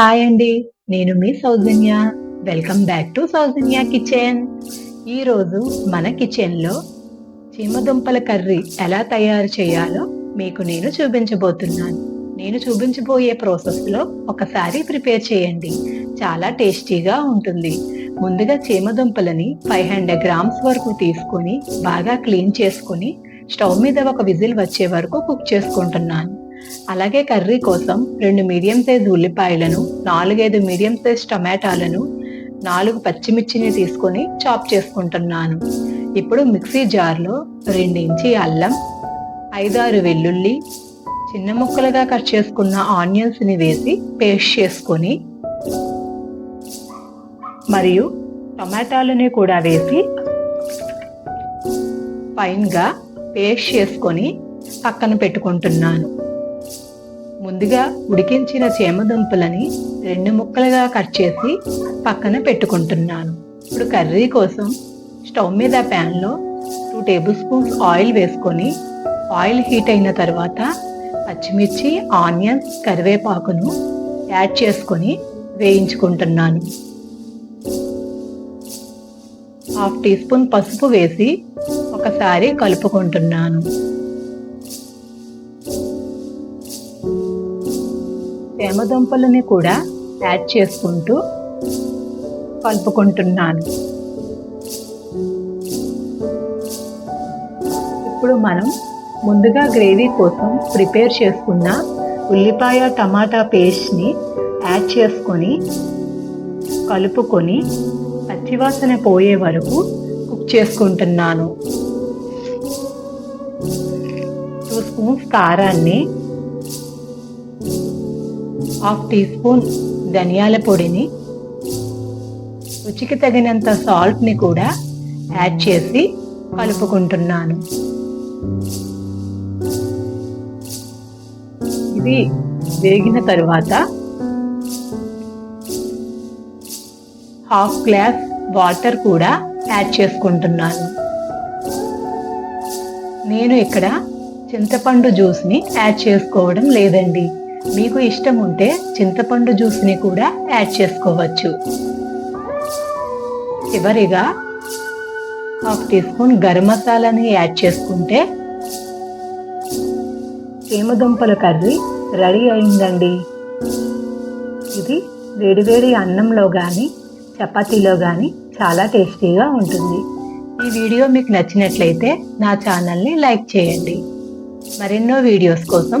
Hi అండి నేను మీ Soujanya. Welcome back to Soujanya kitchen ఈరోజు మన కిచెన్లో చీమదుంపల కర్రీ ఎలా తయారు చేయాలో మీకు నేను చూపించబోతున్నాను. నేను చూపించబోయే ప్రాసెస్లో ఒకసారి ప్రిపేర్ చేయండి. చాలా టేస్టీగా ఉంటుంది. ముందుగా చీమదుంపలని ఫైవ్ హండ్రెడ్ గ్రామ్స్ వరకు తీసుకొని బాగా క్లీన్ చేసుకొని స్టవ్ మీద ఒక విజిల్ వచ్చే వరకు కుక్ చేసుకుంటున్నాను. అలాగే కర్రీ కోసం రెండు మీడియం సైజ్ ఉల్లిపాయలను నాలుగైదు మీడియం సైజ్ టమాటాలను నాలుగు పచ్చిమిర్చిని తీసుకొని చాప్ చేసుకుంటున్నాను. ఇప్పుడు మిక్సీ జార్లో రెండించి అల్లం ఐదారు వెల్లుల్లి చిన్న ముక్కలుగా కట్ చేసుకున్న ఆనియన్స్ని వేసి పేస్ట్ చేసుకొని మరియు టమాటాలని కూడా వేసి ఫైన్గా పేస్ట్ చేసుకొని పక్కన పెట్టుకుంటున్నాను. ముందుగా ఉడికించిన చేమదుంపలని రెండు ముక్కలుగా కట్ చేసి పక్కన పెట్టుకుంటున్నాను. ఇప్పుడు కర్రీ కోసం స్టవ్ మీద ప్యాన్లో టూ టేబుల్ స్పూన్స్ ఆయిల్ వేసుకొని ఆయిల్ హీట్ అయిన తర్వాత పచ్చిమిర్చి ఆనియన్స్ కరివేపాకును యాడ్ చేసుకొని వేయించుకుంటున్నాను. హాఫ్ టీ స్పూన్ పసుపు వేసి ఒకసారి కలుపుకుంటున్నాను. తేమదుంపలని కూడా యాడ్ చేసుకుంటూ కలుపుకుంటున్నాను. ఇప్పుడు మనం ముందుగా గ్రేవీ కోసం ప్రిపేర్ చేసుకున్న ఉల్లిపాయ టమాటా పేస్ట్ని యాడ్ చేసుకొని కలుపుకొని పచ్చివాసన పోయే వరకు కుక్ చేసుకుంటున్నాను. టూ స్పూన్స్ కారాన్ని హాఫ్ టీ స్పూన్ ధనియాల పొడిని రుచికి తగినంత సాల్ట్ని కూడా యాడ్ చేసి కలుపుకుంటున్నాను. ఇది వేగిన తరువాత హాఫ్ గ్లాస్ వాటర్ కూడా యాడ్ చేసుకుంటున్నాను. నేను ఇక్కడ చింతపండు జ్యూస్ని యాడ్ చేసుకోవడం లేదండి. మీకు ఇష్టం ఉంటే చింతపండు జ్యూస్ని కూడా యాడ్ చేసుకోవచ్చు. చివరిగా హాఫ్ టీ స్పూన్ గరం మసాలాని యాడ్ చేసుకుంటే చీమదుంపల కర్రీ రెడీ అయిందండి. ఇది వేడివేడి అన్నంలో కానీ చపాతీలో కానీ చాలా టేస్టీగా ఉంటుంది. ఈ వీడియో మీకు నచ్చినట్లయితే నా ఛానల్ని లైక్ చేయండి. మరెన్నో వీడియోస్ కోసం